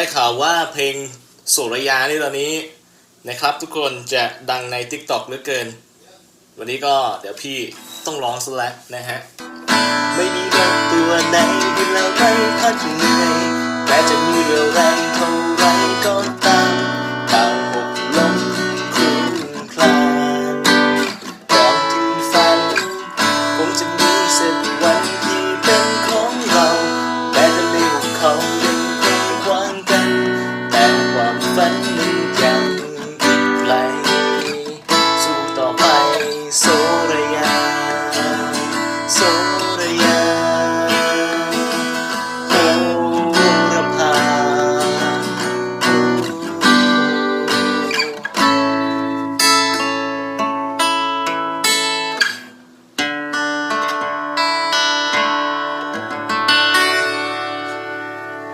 ได้ข่าวว่าเพลงสุรยานี่ตอนนี้นะครับ ทุกคนจะดังใน TikTok เหลือเกิน วันนี้ก็เดี๋ยวพี่ต้องร้องซะแล้วนะฮะ ไม่มีรถตัวไหนที่เราไม่พักเหนื่อยแต่จะมีเรี่ยวแรงเท่า ฝันนั้นยังอีกไกล สู้ต่อไปโซระยาโซ